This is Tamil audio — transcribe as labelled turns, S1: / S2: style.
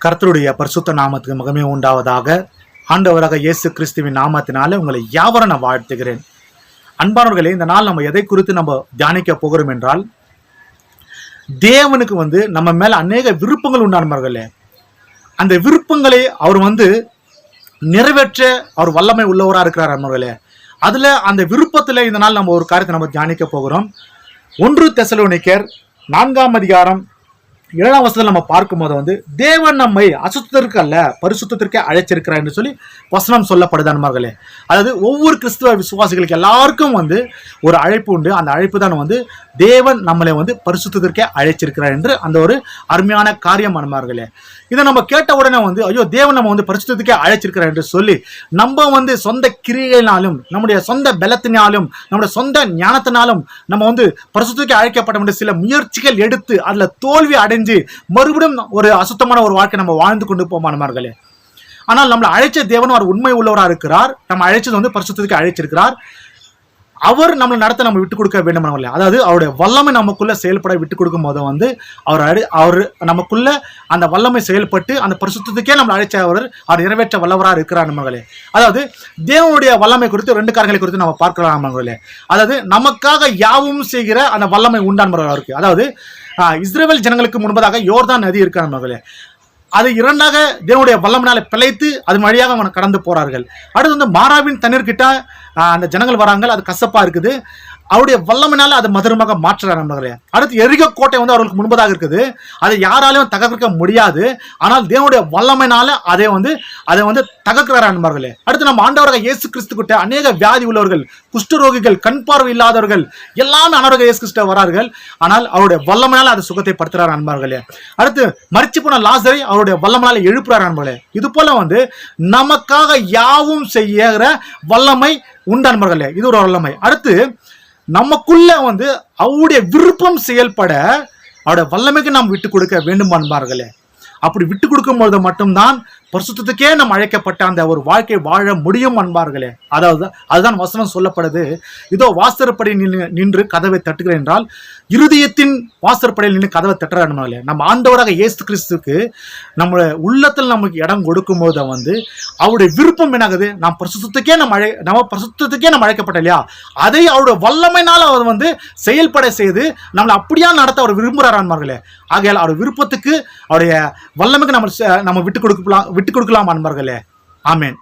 S1: கர்த்தருடைய பரிசுத்த நாமத்துக்கு மகமே உண்டாவதாக ஆண்டவராக இயேசு கிறிஸ்துவின் நாமத்தினால உங்களை யாவரும் நான் வாழ்த்துகிறேன். அன்பானவர்களே இந்த நாள் நம்ம எதை குறித்து நம்ம தியானிக்க போகிறோம் என்றால் தேவனுக்கு வந்து நம்ம மேல அநேக விருப்பங்கள் உண்டானவர்களே அந்த விருப்பங்களை அவர் வந்து நிறைவேற்ற அவர் வல்லமை உள்ளவராக இருக்கிறார் அன்பர்களே அதுல அந்த விருப்பத்துல இந்த நாள் நம்ம ஒரு காரியத்தை நம்ம தியானிக்க போகிறோம். ஒன்று தெசலோனிக்கர் நான்காம் அதிகாரம் ஏழாம் வசனத்தில் நம்ம பார்க்கும்போது வந்து தேவன் நம்மை அசுத்தத்திற்கு அல்ல பரிசுத்திற்கே அழைச்சிருக்கிறார் என்று சொல்லி வசனம் சொல்லப்படுது அன்பார்களே. அதாவது ஒவ்வொரு கிறிஸ்துவ விசுவாசிகளுக்கு எல்லாருக்கும் வந்து ஒரு அழைப்பு உண்டு. அந்த அழைப்பு தான் வந்து தேவன் நம்மளை வந்து பரிசுத்திற்கே அழைச்சிருக்கிறார் என்று அந்த ஒரு அருமையான காரியம் அனுமார்களே இதை நம்ம கேட்ட உடனே வந்து ஐயோ தேவன் நம்ம வந்து பரிசுத்திற்கே அழைச்சிருக்கிறார் என்று சொல்லி நம்ம வந்து சொந்த கிரியையினாலும் நம்முடைய சொந்த பலத்தினாலும் நம்முடைய சொந்த ஞானத்தினாலும் நம்ம வந்து பரிசுத்திற்கே அழைக்கப்பட வேண்டிய சில முயற்சிகள் எடுத்து அதில் தோல்வி அடைந்து செஞ்சு மறுபடியும் ஒரு அசுத்தமான ஒரு வாழ்க்கை நம்ம வாழ்ந்து கொண்டு போமானமார்களே ஆனால் நம்மளை அழைச்ச தேவன் அவர் உண்மை உள்ளவராக இருக்கிறார். நம்ம அழைச்சது வந்து பரிசுத்திற்கு அழைச்சிருக்கிறார். அவர் நம்மளை நடத்த நம்ம விட்டு கொடுக்க வேண்டும் நம்மள அதாவது அவருடைய வல்லமை நமக்குள்ள செயல்பட விட்டு கொடுக்கும் போது வந்து அவர் அழி அவர் நமக்குள்ள அந்த வல்லமை செயல்பட்டு அந்த பரிசுத்தத்துக்கே நம்மளை அழைச்ச அவர் அவர் நிறைவேற்ற வல்லவராக இருக்கிறார் நம்மளே அதாவது தேவனுடைய வல்லமை குறித்து ரெண்டு காரங்களை குறித்து நம்ம பார்க்கலாம் நம்மளே அதாவது நமக்காக யாவும் செய்கிற அந்த வல்லமை உண்டான் அவருக்கு. அதாவது ஆஹ், ஜனங்களுக்கு முன்பதாக யோர்தான் நதி இருக்கிற நம்மளே அது இரண்டாக தேவனுடைய வல்லமனால பிழைத்து அது வழியாக அவனை கடந்து போறார்கள். அடுத்து வந்து மாறாவின் தண்ணீர் கிட்ட அந்த ஜனங்கள் வராங்க. அது கசப்பா இருக்குது. அவருடைய வல்லமனால அது மதுரமாக மாற்றுறார் நண்பர்களே அடுத்து எரிக கோட்டை வந்து அவர்களுக்கு முன்பதாக இருக்குது. அதை யாராலையும் தகர்க்க முடியாது. ஆனால் தேவனுடைய வல்லமைனால அதை வந்து அதை வந்து தகர்க்கிறார் நண்பர்களே அடுத்து நம்ம ஆண்டவராக இயேசு கிறிஸ்து கிட்ட அநேக வியாதி உள்ளவர்கள் குஷ்டரோகிகள் கண் பார்வை இல்லாதவர்கள் எல்லாமே ஆண்டவராக இயேசு கிறிஸ்து வரார்கள். ஆனால் அவருடைய வல்லமையால அது சுகத்தை படுத்துறார் நண்பர்களே அடுத்து மறிச்சு போன லாசரை அவருடைய வல்லமையால எழுப்புறார் நண்பர்களே இது போல வந்து நமக்காக யாவும் செய்யற வல்லமை உண்டு நண்பர்களே இது ஒரு வல்லமை. அடுத்து நமக்குள்ள வந்து அவருடைய விருப்பம் செயல்பட அவருடைய வல்லமைக்கு நாம் விட்டு கொடுக்க வேண்டும் அன்பார்களே. அப்படி விட்டு கொடுக்கும் பொழுது மட்டும்தான் பரிசுத்தத்துக்கே நம்ம அழைக்கப்பட்ட அந்த ஒரு வாழ்க்கை வாழ முடியும் அன்பார்களே. அதாவது அதுதான் வசனம் சொல்லப்படுது. இதோ வாசற்படி நின்று நின்று கதவை தட்டுகிறேன் என்றால் இருதயத்தின் வாசற்படையில் நின்று கதவை தட்டுறாங்களே நம்ம ஆண்டவராக இயேசு கிறிஸ்துக்கு நம்மளுடைய உள்ளத்தில் நமக்கு இடம் கொடுக்கும்போது வந்து அவருடைய விருப்பம் என்னாகுது? நாம் பிரசுத்தத்துக்கே நம்ம அழை நம்ம பிரசுத்தத்துக்கே நம்ம அழைக்கப்பட்ட இல்லையா? அதை அவருடைய வல்லமைனால் அவர் வந்து செயல்பட செய்து நம்மளை அப்படியா நடத்த அவர் விரும்புகிறார் அன்பார்களே. ஆகையால் அவர் விருப்பத்துக்கு அவருடைய வல்லமைக்கு நம்ம நம்ம விட்டு கொடுக்கலாம் விட்டுக் கொடுக்கலாம் அன்பர்களே. ஆமேன்.